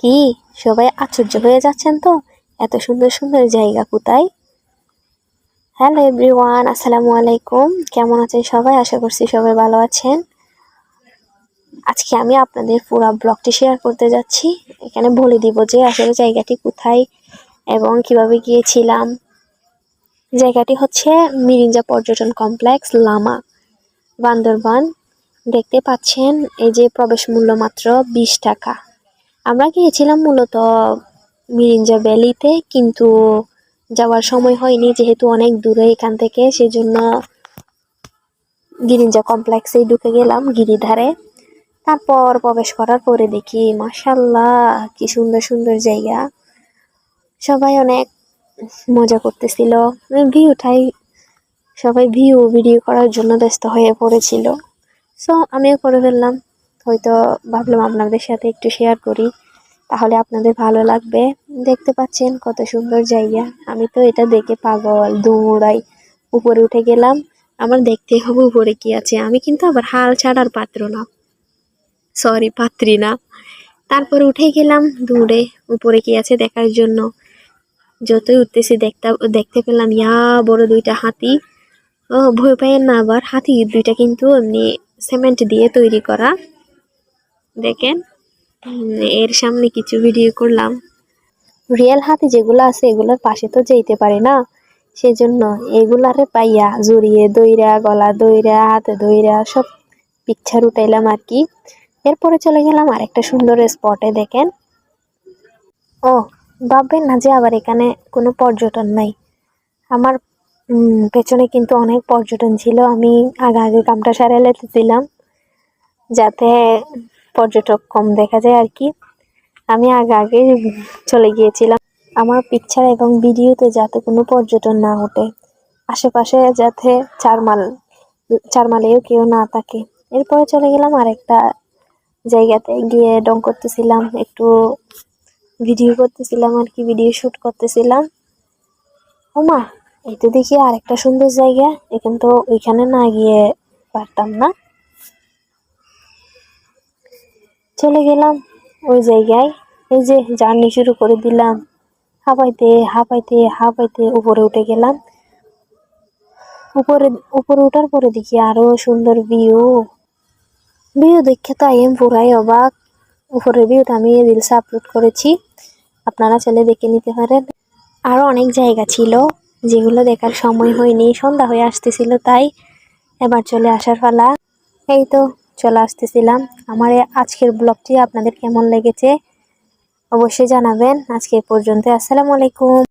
কি? সবাই আশ্চর্য হয়ে যাচ্ছেন তো? এত সুন্দর সুন্দর জায়গা কোথায়? হ্যালো এভরিওয়ান আসসালামু আলাইকুম। কেমন আছেন সবাই? আশা করছি সবাই ভালো আছেন। আজকে আমি আপনাদের পুরো ব্লগটি শেয়ার করতে যাচ্ছি। এখানে বলে দিব যে আসলে জায়গাটি কোথায় এবং কীভাবে গিয়েছিলাম। জায়গাটি হচ্ছে মিরিঞ্জা পর্যটন কমপ্লেক্স, লামা, বান্দরবান। দেখতে পাচ্ছেন, এই যে প্রবেশ মূল্য মাত্র বিশ টাকা। আমরা গিয়েছিলাম মূলত মিরিঞ্জা ভ্যালিতে, কিন্তু যাওয়ার সময় হয়নি যেহেতু অনেক দূরে এখান থেকে, সেজন্য গিরিঞ্জা কমপ্লেক্সেই ঢুকে গেলাম গিরিধারে। তারপর প্রবেশ করার পরে দেখি মাসাল্লাহ কি সুন্দর সুন্দর জায়গা। সবাই অনেক মজা করতেছিল। ভিউটাই, সবাই ভিউ, ভিডিও করার জন্য ব্যস্ত হয়ে পড়েছিল। সো আমিও করে ফেললাম। হয়তো ভাবলাম আপনাদের সাথে একটু শেয়ার করি। তাহলে আপনাদের ভালো লাগবে। দেখতে পাচ্ছেন কত সুন্দর জায়গা। আমি তো এটা দেখে পাগল, দৌড়াই, উপরে উঠে গেলাম। আমার দেখতে হবে উপরে কি আছে? আমি কিন্তু আবার হাল ছাড়ার পাত্র না। সরি পাত্রী না। তারপরে উঠে গেলাম দূরে উপরে কি আছে দেখার জন্য? যতই উঠতেছি দেখতে দেখতে পেলাম, ইয়া, বড় দুইটা হাতি। ও, ভয় পাইয়েন না আবার। হাতি দুইটা কিন্তু এমনি সিমেন্ট দিয়ে তৈরি করা। দেখেন, এর সামনে কিছু ভিডিও করলাম। রিয়েল হাতি যেগুলো আছে, এগুলোর পাশে তো যেতে পারে না। সেই সেজন্য এগুলারে পাইয়া জড়িয়ে দইরা, গলা দইরা, হাতে দইরা সব পিকচার উঠাইলাম আর কি। এরপরে চলে গেলাম আরেকটা সুন্দর স্পটে দেখেন। ও, ভাববেন না যে আবার এখানে কোনো পর্যটন নাই। আমার পেছনে কিন্তু অনেক পর্যটন ছিল। আমি আগে আগে কামটা সারে লেতেছিলাম যাতে পর্যটক কম দেখা যায় আর কি। আমি আগে আগে চলে গিয়েছিলাম। আমার পিকচার এবং ভিডিওতে যাতে কোনো পর্যটন না ওঠে আশেপাশে যাতে চারমাল, চারমালেও কেউ না থাকে। এরপরে চলে গেলাম আরেকটা জায়গাতে, গিয়ে ডং করতেছিলাম, একটু ভিডিও করতেছিলাম আর কি, ভিডিও শুট করতেছিলাম। ওমা, এই তো দেখি আরেকটা সুন্দর জায়গা, এখান তো ওইখানে না গিয়ে পারতাম না। চলে গেলাম ওই জায়গায়। এই যে জার্নি শুরু করে দিলাম। হাঁপাইতে হাঁপাইতে হাঁপাইতে উপরে উঠে গেলাম। উপরে উপরে ওঠার পরে দেখি আরও সুন্দর ভিউ ভিউ দেখে তো আই এম পুরাই অবাক। উপরের ভিউটা আমি রিলসে আপলোড করেছি। আপনারা চলে দেখে নিতে পারেন। আরও অনেক জায়গা ছিল যেগুলো দেখার সময় হয়নি। সন্ধ্যা হয়ে আসতেছিল তাই এবার চলে আসার পালা। এই তো চলে আসতেছিলাম। আমার আজকের ব্লগটি আপনাদের কেমন লেগেছে অবশ্যই জানাবেন। আজকে পর্যন্ত আসসালামু আলাইকুম।